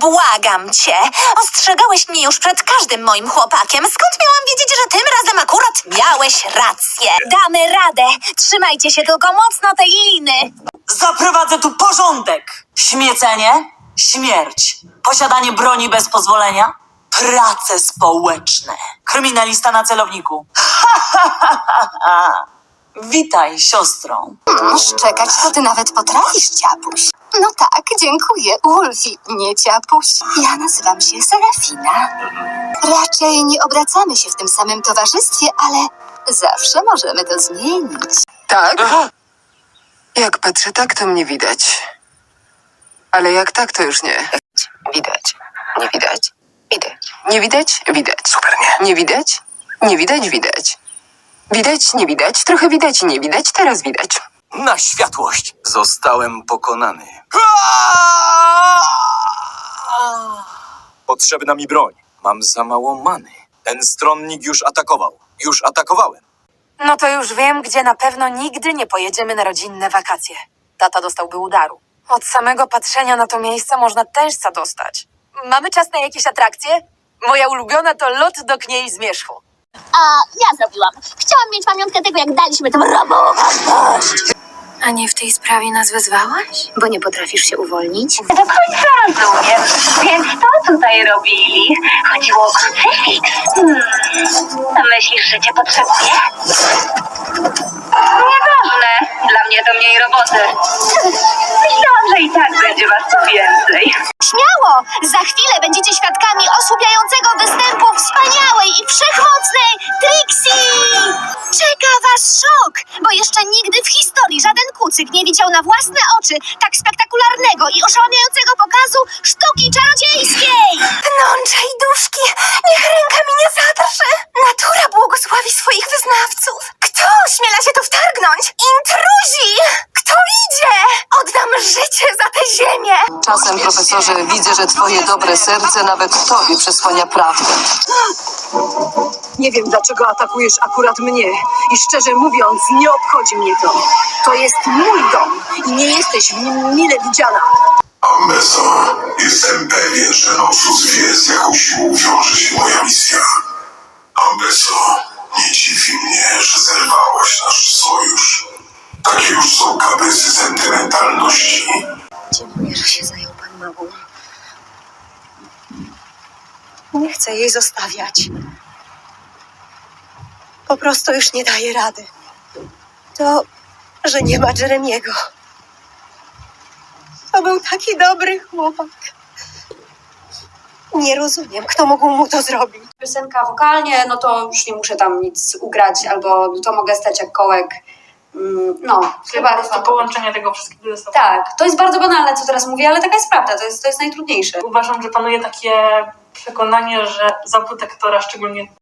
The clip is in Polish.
błagam cię. Ostrzegałeś mnie już przed każdym moim chłopakiem. Skąd miałam wiedzieć, że tym razem akurat miałeś rację? Damy radę. Trzymajcie się tylko mocno tej liny. Zaprowadzę tu porządek! Śmiecenie, śmierć, posiadanie broni bez pozwolenia, prace społeczne, kryminalista na celowniku. Witaj, siostro. Szczekać to ty nawet potrafisz, ciapuś. No tak, dziękuję, Ulfi, nie ciapuś. Ja nazywam się Serafina. Raczej nie obracamy się w tym samym towarzystwie, ale zawsze możemy to zmienić. Tak? Jak patrzę tak, to mnie widać. Ale jak tak, to już nie. Widać. Nie widać. Widać. Nie widać? Widać. Super, nie. Nie widać? Nie widać, widać. Widać, nie widać, trochę widać i nie widać, teraz widać. Na światłość! Zostałem pokonany. Potrzebna mi broń. Mam za mało many. Ten stronnik już atakował. Już atakowałem. No to już wiem, gdzie na pewno nigdy nie pojedziemy na rodzinne wakacje. Tata dostałby udaru. Od samego patrzenia na to miejsce można tężca dostać. Mamy czas na jakieś atrakcje? Moja ulubiona to lot do kniei zmierzchu. A ja zrobiłam. Chciałam mieć pamiątkę tego, jak daliśmy tym robom. A nie w tej sprawie nas wezwałaś? Bo nie potrafisz się uwolnić? Do końca rozumiem. Więc to tutaj robili. Chodziło o krucyfiks. Hmm. A myślisz, że cię potrzebuję? Nieważne. Dla mnie to mniej roboty. Myślałam, że i tak będzie was tu więcej. Za chwilę będziecie świadkami osłupiającego występu wspaniałej i wszechmocnej Trixie! Czeka was szok, bo jeszcze nigdy w historii żaden kucyk nie widział na własne oczy tak spektakularnego i oszałamiającego pokazu sztuki czarodziejskiej! Pnącza i duszki, niech ręka mi nie zadrży. Natura błogosławi swoich wyznawców. Kto ośmiela się tu wtargnąć? Intruzi! Życie za tę ziemię. Czasem, profesorze, widzę, że twoje dobre serce nawet tobie przesłania prawdę. Nie wiem, dlaczego atakujesz akurat mnie. I szczerze mówiąc, nie obchodzi mnie to. To jest mój dom i nie jesteś w nim mile widziana. Ambeso, jestem pewien, że Noxus wie, z jaką siłą wiąże się moja misja. Ambeso, nie dziwi mnie, że zerwałaś nasz sojusz. Takie już są kaprysy sentymentalności. Dziękuję, że się zajął pan małą. Nie chcę jej zostawiać. Po prostu już nie daję rady. To, że nie ma Jeremiego. To był taki dobry chłopak. Nie rozumiem, kto mógł mu to zrobić. piosenka wokalnie, no to już nie muszę tam nic ugrać, albo to mogę stać jak kołek. Mm, No, chyba To połączenie tego wszystkiego jest Tak, to jest bardzo banalne, co teraz mówię, ale taka jest prawda, to jest, to jest najtrudniejsze. Uważam, że panuje takie przekonanie, że zawód aktora, szczególnie